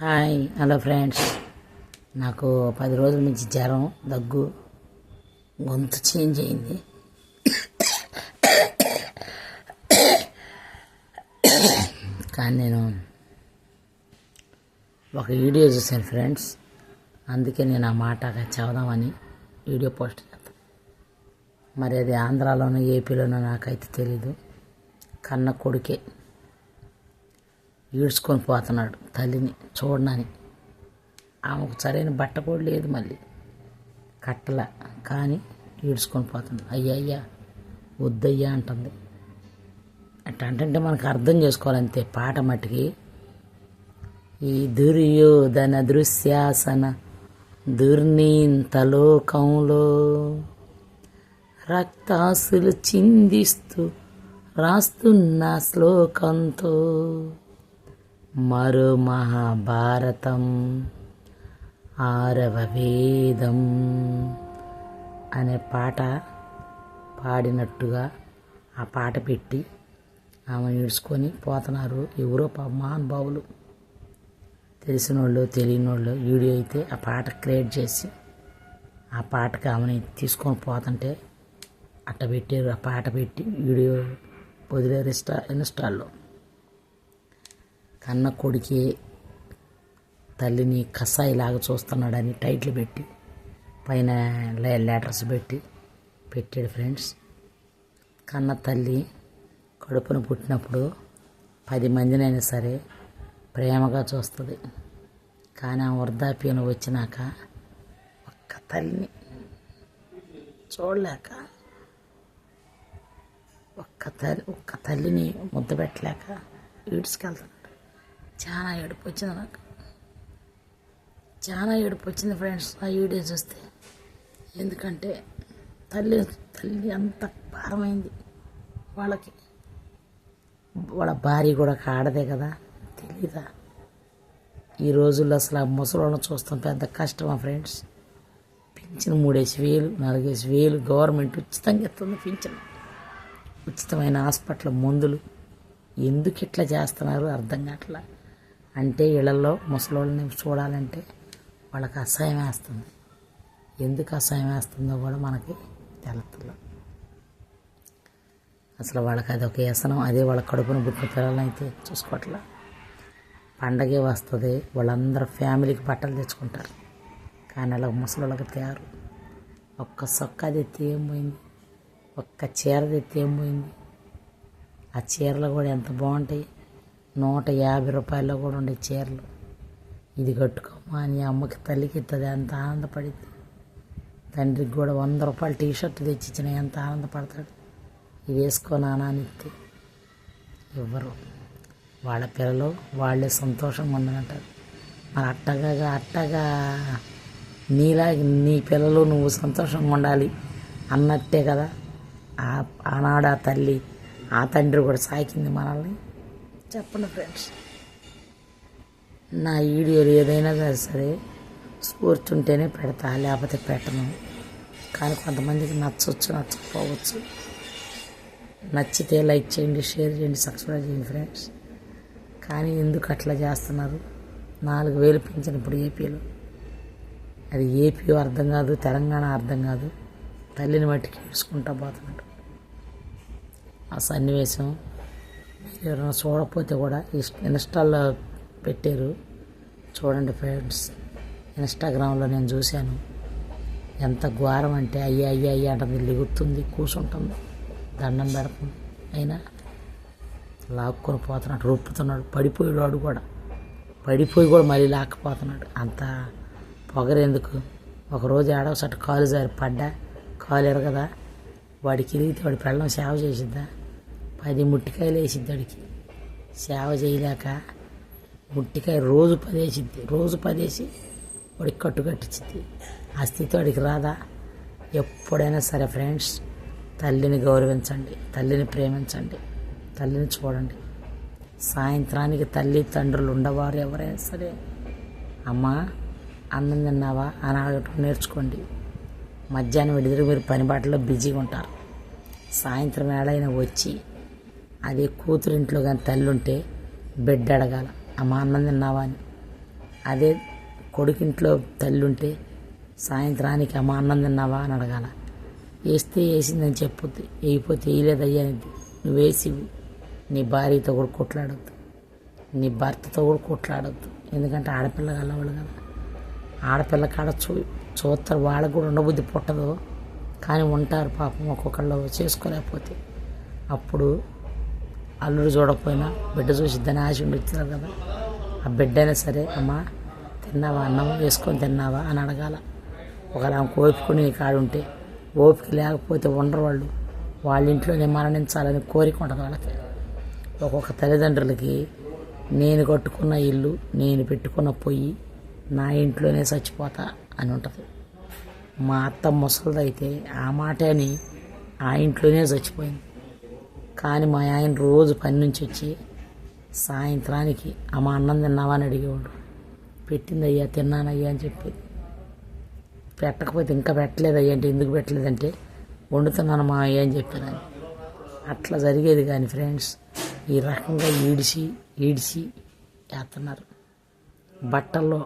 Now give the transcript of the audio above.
Hi hello friends. నాకు పది రోజుల నుంచి జ్వరం దగ్గు గొంతు చేంజ్ అయింది. కానీ నేను ఒక వీడియో చూశాను ఫ్రెండ్స్. అందుకే నేను ఆ మాట చదవదామని వీడియో పోస్ట్ చేస్తాను మరి అది ఆంధ్రాలోనో ఏపీలోనో నాకైతే తెలీదు. కన్న కొడుకే. ఈడ్చుకొని పోతున్నాడు తల్లిని చూడనని. ఆమెకు సరైన బట్ట కూడా లేదు మళ్ళీ. కట్టల. కానీ ఈడ్చుకొని పోతున్నాడు. అయ్యా అయ్యా వద్దయ్యా అంటుంది. అట్లా అంటే మనకు అర్థం చేసుకోవాలంతే పాట మట్టుకి ఈ దుర్యోధన దృశ్యాసన దుర్నీంతలోకంలో రక్తాసులు చిందిస్తూ రాస్తున్న శ్లోకంతో మరో మహాభారతం ఆరవ వేదం అనే పాట పాడినట్టుగా ఆ పాట పెట్టి ఆమె ఈడ్చుకొని పోతున్నారు. ఎవరో మహానుభావులు. తెలిసిన వాళ్ళు తెలియని వాళ్ళు వీడియో అయితే ఆ పాట క్రియేట్ చేసి ఆ పాటకి ఆమెని తీసుకొని పోతుంటే అట్ట పెట్టారు. ఆ పాట పెట్టి వీడియో వదిలేరు ఇన్స్టా ఇన్స్టాల్లో. కన్న కొడుకే తల్లిని కసాయిలాగా చూస్తున్నాడని టైటిల్ పెట్టి పైన లెటర్స్ పెట్టి పెట్టాడు ఫ్రెండ్స్. కన్న తల్లి కడుపును పుట్టినప్పుడు పది మందినైనా సరే ప్రేమగా చూస్తుంది. కానీ ఆ వృద్ధాప్యం వచ్చినాక ఒక్క తల్లిని చూడలేక ఒక్క తల్లి ఒక్క తల్లిని ముద్ద పెట్టలేక ఈడ్చుకెళ్తున్నాడు చాలా ఏడుపు వచ్చింది నాకు. చాలా ఏడుపు వచ్చింది ఫ్రెండ్స్ ఆ వీడియో చూస్తే. ఎందుకంటే తల్లి తల్లి అంత భారమైంది వాళ్ళకి. వాళ్ళ భార్య కూడా కాడదే కదా తెలీదా? ఈ రోజుల్లో అసలు ఆ ముసలోళ్ళని చూస్తాం పెద్ద కష్టమా ఫ్రెండ్స్ పింఛను మూడేసి వేలు నాలుగేసి వేలు గవర్నమెంట్ ఉచితంగా ఇస్తుంది పింఛన్. ఉచితమైన హాస్పిటల్ మందులు. ఎందుకు ఇట్లా చేస్తున్నారు? అర్థం కావట్లా. అంటే ఇళ్ళలో ముసలోళ్ళని చూడాలంటే వాళ్ళకి అసహ్యం వేస్తుంది. ఎందుకు అసహ్యం వేస్తుందో కూడా మనకి తెలుస్తుంది అసలు వాళ్ళకి అది ఒక వ్యసనం. అదే వాళ్ళ కడుపును పుట్టిన పిల్లలని అయితే చూసుకోవట్లా. పండగే వస్తుంది వాళ్ళందరూ ఫ్యామిలీకి బట్టలు తెచ్చుకుంటారు. కానీ అలా ముసలోళ్ళకి తయారు ఒక్క సొక్క తెత్తి ఏం పోయింది? ఒక్క చీర తెత్తి ఏం పోయింది? ఆ చీరలు కూడా ఎంత బాగుంటాయి? నూట యాభై రూపాయల్లో కూడా ఉండే చీరలు. ఇది కట్టుకోమా అని అమ్మకి తల్లికి ఇస్తుంది ఎంత ఆనందపడింది తండ్రికి కూడా వంద రూపాయలు టీ షర్ట్ తెచ్చిచ్చిన ఎంత ఆనందపడతాడు. ఇది వేసుకో నానా అని ఇవ్వరు వాళ్ళ పిల్లలు వాళ్ళే సంతోషంగా ఉండనంటారు మరి అట్టగా అట్టగా నీలా నీ పిల్లలు నువ్వు సంతోషంగా ఉండాలి అన్నట్టే కదా. ఆ ఆనాడు ఆ తల్లి ఆ తండ్రి కూడా సాకింది మనల్ని. చెప్పండి ఫ్రెండ్స్. నా వీడియోలు ఏదైనా సరే స్ఫూర్తి ఉంటేనే పెడతా లేకపోతే పెట్టను. కానీ కొంతమందికి నచ్చవచ్చు నచ్చకపోవచ్చు. నచ్చితే లైక్ చేయండి షేర్ చేయండి సబ్స్క్రైబ్ చేయండి ఫ్రెండ్స్. కానీ ఎందుకు అట్లా చేస్తున్నారు? నాలుగు వేలు పెంచిన ఇప్పుడు ఏపీలో. అది ఏపీ అర్థం కాదు తెలంగాణ అర్థం కాదు. తల్లిని మట్టికి ఈడ్చుకుంటా పోతున్నాడు. ఆ సన్నివేశం ఎవరైనా చూడకపోతే కూడా ఇస్- ఇన్స్టాల్లో పెట్టారు. చూడండి ఫ్రెండ్స్ ఇన్స్టాగ్రామ్లో నేను చూశాను. ఎంత ఘోరం అంటే అయ్యా అయ్యా అయ్యా అంటుంది లిగుతుంది కూర్చుంటుంది దండం పెడుతుంది అయినా లాక్కొని పోతున్నాడు రొప్పుతున్నాడు పడిపోయాడు కూడా. పడిపోయి కూడా మళ్ళీ లాక్కపోతున్నాడు. అంత పొగరెందుకు ఒకరోజు ఏడవసట కాలు జారి పడ్డా కాలు ఎరగదా? వాడికి ఎదిగితే వాడి పెళ్ళం సేవ చేసిద్దా? పది ముట్టికాయలు వేసిద్దాడికి సేవ చేయలేక ముట్టికాయ రోజు పదేసిద్ది. రోజు పదేసి వాడికి కట్టు కట్టించిద్ది ఆ స్థితి వాడికి రాదా? ఎప్పుడైనా సరే ఫ్రెండ్స్ తల్లిని గౌరవించండి తల్లిని ప్రేమించండి తల్లిని చూడండి. సాయంత్రానికి తల్లి తండ్రులు ఉండవారు ఎవరైనా సరే. అమ్మా అన్నం తిన్నావా? అని అడగటం నేర్చుకోండి. మధ్యాహ్నం విడిదిరి మీరు పని బాటలో బిజీగా ఉంటారు. సాయంత్రం వేళైనా వచ్చి అదే కూతురింట్లో కానీ తల్లి ఉంటే బిడ్డ అడగాల అమ్మ అన్నం తిన్నావా? అని. అదే కొడుకింట్లో తల్లి ఉంటే సాయంత్రానికి అమ్మ అన్నం తిన్నావా? అని అడగాల. వేస్తే వేసిందని చెప్పొద్దు వేయకపోతే వేయలేదయ్యా అనేది. నువ్వు వేసి నీ భార్యతో కూడా కొట్లాడొద్దు నీ భర్తతో కూడా కొట్లాడొద్దు. ఎందుకంటే ఆడపిల్ల కలవాళ్ళు కదా. ఆడపిల్ల కాడ చూ చూస్తారు వాళ్ళకు కూడా ఉండబుద్ధి పుట్టదు. కానీ ఉంటారు పాపం ఒక్కొక్కళ్ళు చేసుకోలేకపోతే. అప్పుడు అల్లుడు చూడకపోయినా బిడ్డ చూసిద్దని ఆశ ఉండి కదా. ఆ బిడ్డ అయినా సరే అమ్మా తిన్నావా? అన్నం వేసుకొని తిన్నావా? అని అడగాల. ఒకవేళ ఆమెకు ఓపికని కాడుంటే ఓపిక లేకపోతే ఉండరు వాళ్ళు. వాళ్ళ ఇంట్లోనే మరణించాలని కోరిక ఉంటుంది వాళ్ళకి. ఒక్కొక్క తల్లిదండ్రులకి నేను కట్టుకున్న ఇల్లు నేను పెట్టుకున్న పొయ్యి నా ఇంట్లోనే చచ్చిపోతా అని ఉంటుంది. మా అత్త ముసలిదైతే ఆ మాట అని ఆ ఇంట్లోనే చచ్చిపోయింది. కానీ మా ఆయన రోజు పని నుంచి వచ్చి సాయంత్రానికి అమ్మ అన్నం తిన్నావా? అని అడిగేవాడు. పెట్టిందయ్యా తిన్నానయ్యా అని చెప్పేది పెట్టకపోతే ఇంకా పెట్టలేదయ్యా అంటే ఎందుకు పెట్టలేదంటే వండుతున్నాను మా అయ్యా అని చెప్పేదాన్ని అట్లా జరిగేది కానీ ఫ్రెండ్స్ ఈ రకంగా ఈడిసి ఈడిసి వేస్తున్నారు బట్టల్లో